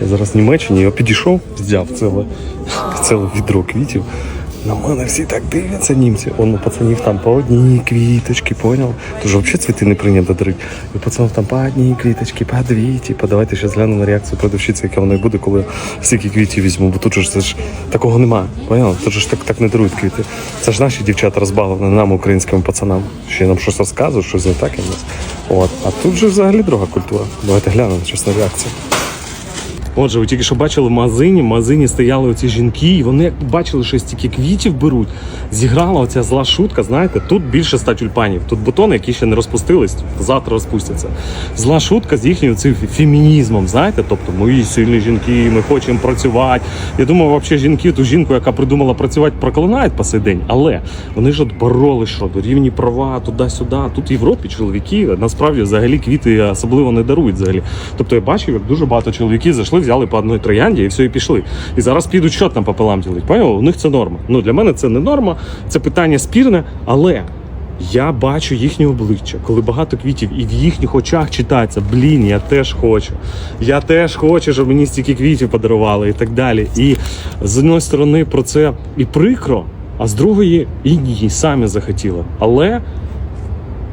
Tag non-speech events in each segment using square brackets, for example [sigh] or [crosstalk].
Я зараз в Німеччині, я підійшов, взяв ціле, ціле відро квітів. На мене всі так дивляться німці. Он у пацанів там по одній квіточки, поняв? Тож взагалі цвіти не прийнято дарити. І у пацанів там по одній квіточки, по дві. Типу, давайте ще зглянемо на реакцію продавщиці, яка вона буде, коли стільки квітів візьму. Бо тут же це ж такого немає. Поняв? Тут ж так, так не дарують квіти. Це ж наші дівчата розбавлені нам, українським пацанам. Ще нам щось розказують, щось не так і нас. От. А тут же взагалі друга культура. Давайте глянемо, чесна реакція. Отже, ви тільки що бачили в магазині, в магазині стояли оці жінки, і вони бачили, що стільки квітів беруть, зіграла оця зла шутка. Знаєте, тут більше ста тюльпанів. Тут бутони, які ще не розпустились, завтра розпустяться. Зла шутка з їхнім цим фемінізмом. Знаєте, тобто мої сильні жінки, ми хочемо працювати. Я думаю, взагалі жінки, ту жінку, яка придумала працювати, проклинають по сей день. Але вони ж от боролись, що рівні права, туди-сюди. Тут в Європі чоловіки насправді взагалі квіти особливо не дарують взагалі. Тобто я бачив, як дуже багато чоловіків зайшли, взяли по одній троянді і все, і пішли. І зараз підуть що там пополам ділить. Поняв? У них це норма. Ну для мене це не норма, це питання спірне, але. Я бачу їхнє обличчя, коли багато квітів, і в їхніх очах читається: блін, я теж хочу. Я теж хочу, щоб мені стільки квітів подарували і так далі. І з однієї сторони про це і прикро, а з другої і ні, самі захотіли. Але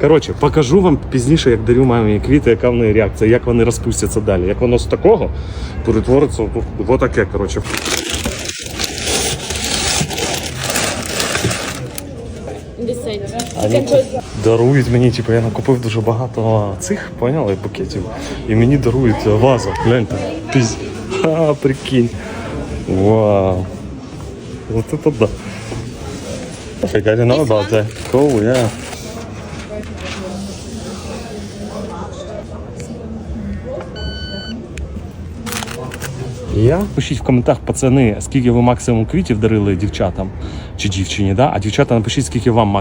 Коротше, покажу вам пізніше, як дарю мамі квіти, яка в неї реакція, як вони розпустяться далі. Як воно з такого перетвориться в отаке, коротше. Вони дарують мені, типу, я накупив дуже багато цих, поняли, букетів. І мені дарують вазу. Гляньте. Пізь. [laughs] Ха, прикинь. Вау. Вот это да. I didn't know about that. Cool, yeah. Я пишіть в коментах, пацани, скільки ви максимум квітів дарили дівчатам чи дівчині, да? а дівчата напишіть, скільки вам максимум.